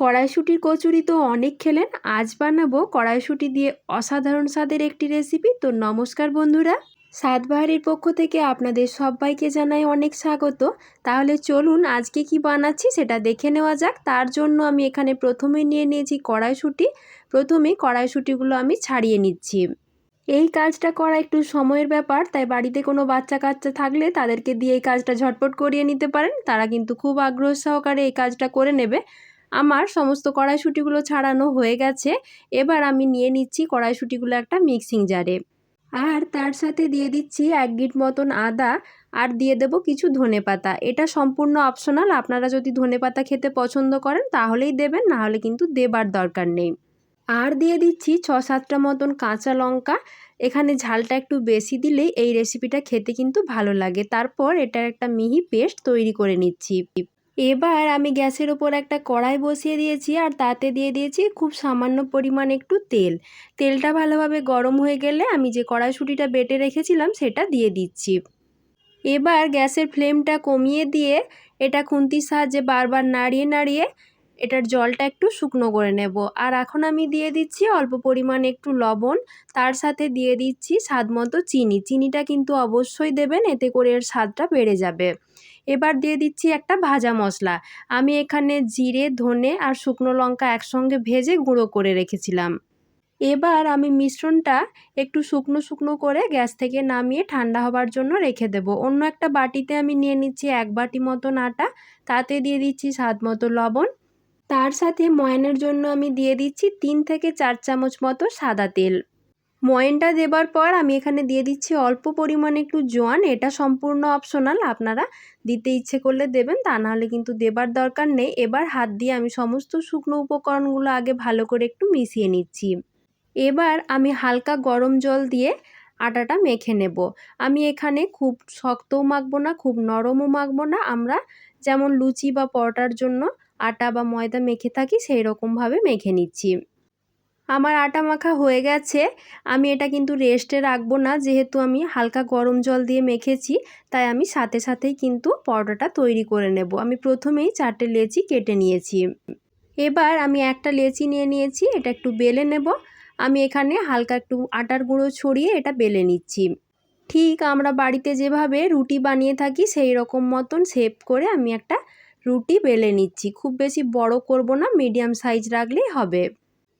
কড়াইশুঁটির কচুরি তো অনেক খেলেন, আজ বানাবো কড়াইশুঁটি দিয়ে অসাধারণ স্বাদের একটি রেসিপি। তো নমস্কার বন্ধুরা সাতবাহারির পক্ষ থেকে আপনাদের সবাইকে জানাই অনেক স্বাগত। তাহলে চলুন আজকে কি বানাচ্ছি সেটা দেখে নেওয়া যাক। তার জন্য আমি এখানে প্রথমে নিয়ে নিয়েছি কড়াইশুঁটি। প্রথমে কড়াইশুঁটিগুলো আমি ছাড়িয়ে নিচ্ছি। এই কাজটা করা একটু সময়ের ব্যাপার, তাই বাড়িতে কোনো বাচ্চা কাচ্চা থাকলে তাদেরকে দিয়ে এই কাজটা ঝটপট করিয়ে নিতে পারেন। তারা কিন্তু খুব আগ্রহ সহকারে এই কাজটা করে নেবে। আমার সমস্ত কড়াইশুঁটিগুলো ছাড়ানো হয়ে গেছে। এবার আমি নিয়ে নিচ্ছি কড়াইশুঁটিগুলো একটা মিক্সিং জারে। আর তার সাথে দিয়ে দিচ্ছি এক গিট মতন আদা আর দিয়ে দেবো কিছু ধনে পাতা। এটা সম্পূর্ণ অপশনাল, আপনারা যদি ধনে পাতা খেতে পছন্দ করেন তাহলেই দেবেন, না হলে কিন্তু দেবার দরকার নেই। আর দিয়ে দিচ্ছি ছ সাতটা মতন কাঁচা লঙ্কা। এখানে ঝালটা একটু বেশি দিলেই এই রেসিপিটা খেতে কিন্তু ভালো লাগে। তারপর এটার একটা মিহি পেস্ট তৈরি করে নিচ্ছি। এবার আমি গ্যাসের ওপর একটা কড়াই বসিয়ে দিয়েছি আর তাতে দিয়ে দিয়েছি খুব সামান্য পরিমাণ একটু তেল। তেলটা ভালোভাবে গরম হয়ে গেলে আমি যে কড়াইশুঁটিটা বেটে রেখেছিলাম সেটা দিয়ে দিচ্ছি। এবার গ্যাসের ফ্লেমটা কমিয়ে দিয়ে এটা খুন্তির সাহায্যে বারবার নাড়িয়ে নাড়িয়ে এটার জলটা একটু শুকনো করে নেব। আর এখন আমি দিয়ে দিচ্ছি অল্প পরিমাণে একটু লবণ। তার সাথে দিয়ে দিচ্ছি স্বাদ মতো চিনি। চিনিটা কিন্তু অবশ্যই দেবেন, এতে করে এর স্বাদটা বেড়ে যাবে। এবার দিয়ে দিচ্ছি একটা ভাজা মশলা। আমি এখানে জিরে, ধনে আর শুকনো লঙ্কা একসঙ্গে ভেজে গুঁড়ো করে রেখেছিলাম। এবার আমি মিশ্রণটা একটু শুকনো শুকনো করে গ্যাস থেকে নামিয়ে ঠান্ডা হবার জন্য রেখে দেব। অন্য একটা বাটিতে আমি নিয়ে নিচ্ছি এক বাটি মতন আটা। তাতে দিয়ে দিচ্ছি স্বাদ মতো লবণ। তার সাথে ময়ানের জন্য আমি দিয়ে দিচ্ছি তিন থেকে চার চামচ মতো সাদা তেল। ময়নটা দেবার পর আমি এখানে দিয়ে দিচ্ছি অল্প পরিমাণে একটু জোয়ান। এটা সম্পূর্ণ অপশনাল আপনারা দিতে ইচ্ছে করলে দেবেন, তা নাহলে কিন্তু দেবার দরকার নেই। এবার হাত দিয়ে আমি সমস্ত শুকনো উপকরণগুলো আগে ভালো করে একটু মিশিয়ে নিচ্ছি। এবার আমি হালকা গরম জল দিয়ে আটাটা মেখে নেব। আমি এখানে খুব শক্তও মাখবো না, খুব নরমও মাখবো না। আমরা যেমন লুচি বা পরোটার জন্য আটা বা ময়দা মেখে থাকি সেই রকমভাবে মেখে নিচ্ছি। আমার আটা মাখা হয়ে গেছে। আমি এটা কিন্তু রেস্টে রাখব না। যেহেতু আমি হালকা গরম জল দিয়ে মেখেছি, তাই আমি সাথে সাথেই কিন্তু পরোটাটা তৈরি করে নেব। আমি প্রথমেই চারটে লেচি কেটে নিয়েছি। এবার আমি একটা লেচি নিয়ে নিয়েছি, এটা একটু বেলে নেব। আমি এখানে হালকা একটু আটার গুঁড়ো ছড়িয়ে এটা বেলে নিচ্ছি। ঠিক আমরা বাড়িতে যেভাবে রুটি বানিয়ে থাকি সেই রকম মতন শেপ করে আমি একটা রুটি বেলে নিচ্ছি। খুব বেশি বড় করব না মিডিয়াম সাইজ রাখলেই হবে।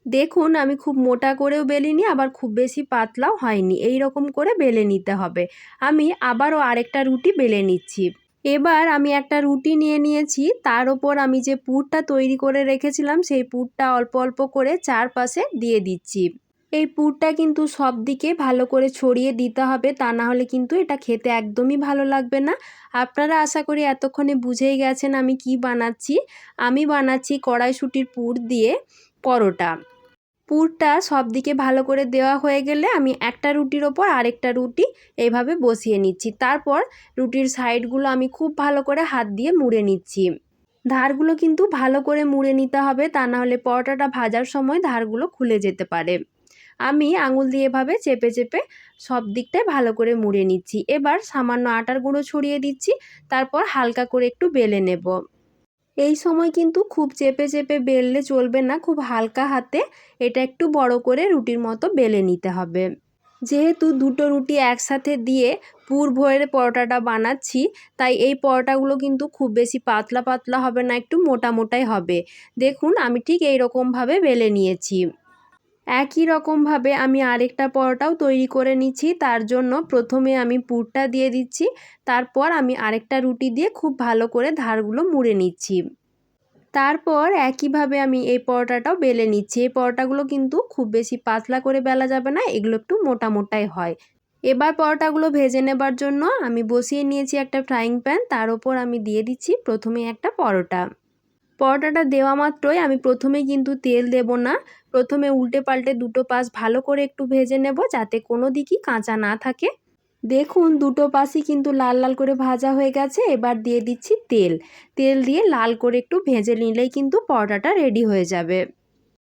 দেখুন, আমি খুব মোটা করেও বেলিনি, আবার খুব বেশি পাতলাও হয়নি। এই রকম করে বেলে নিতে হবে। আমি আবারও আরেকটা রুটি বেলে নিচ্ছি। এবার আমি একটা রুটি নিয়ে নিয়েছি। তার ওপর আমি যে পুরটা তৈরি করে রেখেছিলাম, সেই পুরটা অল্প অল্প করে চারপাশে দিয়ে দিচ্ছি। এই পুরটা কিন্তু সব দিকে ভালো করে ছড়িয়ে দিতে হবে, তা না হলে কিন্তু এটা খেতে একদমই ভালো লাগবে না। আপনারা আশা করি এতক্ষণে বুঝেই গেছেন আমি কি বানাচ্ছি। আমি বানাচ্ছি কড়াইশুটির পুর দিয়ে পরোটা। পুরটা সব দিকে ভালো করে দেওয়া হয়ে গেলে আমি একটা রুটির ওপর আরেকটা রুটি এইভাবে বসিয়ে নিচ্ছি। তারপর রুটির সাইডগুলো আমি খুব ভালো করে হাত দিয়ে মুড়ে নিচ্ছি। ধারগুলো কিন্তু ভালো করে মুড়ে নিতে হবে, তা নাহলে পরোটাটা ভাজার সময় ধারগুলো খুলে যেতে পারে। আমি আঙুল দিয়ে এভাবে চেপে চেপে সব দিকটায় ভালো করে মুড়ে নিচ্ছি। এবার সামান্য আটার গুঁড়ো ছড়িয়ে দিচ্ছি, তারপর হালকা করে একটু বেলে নেব। এই সময় কিন্তু খুব চেপে চেপে বেললে চলবে না, খুব হালকা হাতে এটা একটু বড় করে রুটির মতো বেলে নিতে হবে। যেহেতু দুটো রুটি একসাথে দিয়ে পুর ভরে পরোটাটা বানাচ্ছি, তাই এই পরোটাগুলো কিন্তু খুব বেশি পাতলা পাতলা হবে না, একটু মোটা মোটাই হবে। দেখুন, আমি ঠিক এই রকমভাবে বেলে নিয়েছি। একই রকমভাবে আমি আরেকটা পরোটাও তৈরি করে নিচ্ছি। তার জন্য প্রথমে আমি পুরটা দিয়ে দিচ্ছি। তারপর আমি আরেকটা রুটি দিয়ে খুব ভালো করে ধারগুলো মুড়ে নিচ্ছি। তারপর একইভাবে আমি এই পরোটাটাও বেলে নিচ্ছি। এই পরোটাগুলো কিন্তু খুব বেশি পাতলা করে বেলা যাবে না, এগুলো একটু মোটা মোটাই হয়। এবার পরোটাগুলো ভেজে নেবার জন্য আমি বসিয়ে নিয়েছি একটা ফ্রাইং প্যান। তার ওপর আমি দিয়ে দিচ্ছি প্রথমে একটা পরোটা। পরোটাটা দেওয়া মাত্রই আমি প্রথমেই কিন্তু তেল দেব না। প্রথমে উল্টে পাল্টে দুটো পাশ ভালো করে একটু ভেজে নেব যাতে কোনো দিকই কাঁচা না থাকে। দেখুন দুটো পাশই কিন্তু লাল লাল করে ভাজা হয়ে গেছে। এবার দিয়ে দিচ্ছি তেল। তেল দিয়ে লাল করে একটু ভেজে নিলেই কিন্তু পরোটাটা রেডি হয়ে যাবে।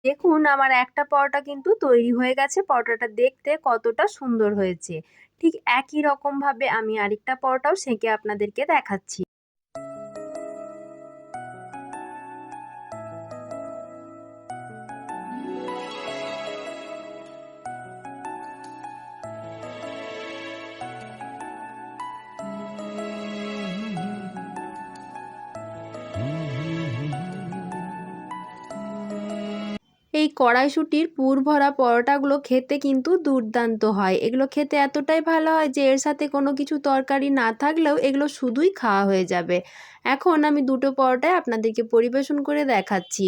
দেখুন আমার একটা পরোটা কিন্তু তৈরি হয়ে গেছে। পরোটাটা দেখতে কতটা সুন্দর হয়েছে। ঠিক একই রকমভাবে আমি আরেকটা পরোটাও সেঁকে আপনাদেরকে দেখাচ্ছি। এই কড়াইশুটির পুর ভরা পরোটাগুলো খেতে কিন্তু দুর্দান্ত হয়। এগুলো খেতে এতটাই ভালো হয় যে, এর সাথে কোনো কিছু তরকারি না থাকলেও এগুলো শুধুই খাওয়া হয়ে যাবে। এখন আমি দুটো পরোটায় আপনাদেরকে পরিবেশন করে দেখাচ্ছি।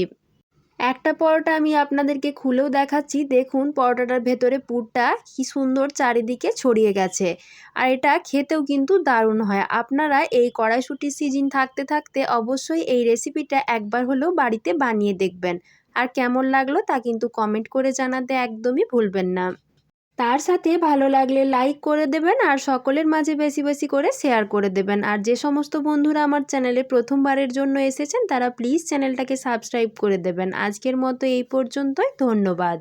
একটা পরোটা আমি আপনাদেরকে খুলেও দেখাচ্ছি। দেখুন, পরোটাটার ভেতরে পুরটা কি সুন্দর চারিদিকে ছড়িয়ে গেছে। আর এটা খেতেও কিন্তু দারুণ হয়। আপনারা এই কড়াইশুটির সিজন থাকতে থাকতে অবশ্যই এই রেসিপিটা একবার হলেও বাড়িতে বানিয়ে দেখবেন। আর কেমন লাগল তা কিন্তু কমেন্ট করে জানাতে একদমই ভুলবেন না। তার সাথে ভালো লাগলে লাইক করে দেবেন আর সকলের মাঝে বেশি বেশি করে শেয়ার করে দেবেন। আর যে সমস্ত বন্ধুরা আমার চ্যানেলে প্রথমবারের জন্য এসেছেন তারা প্লিজ চ্যানেলটাকে সাবস্ক্রাইব করে দেবেন। আজকের মতো এই পর্যন্তই, ধন্যবাদ।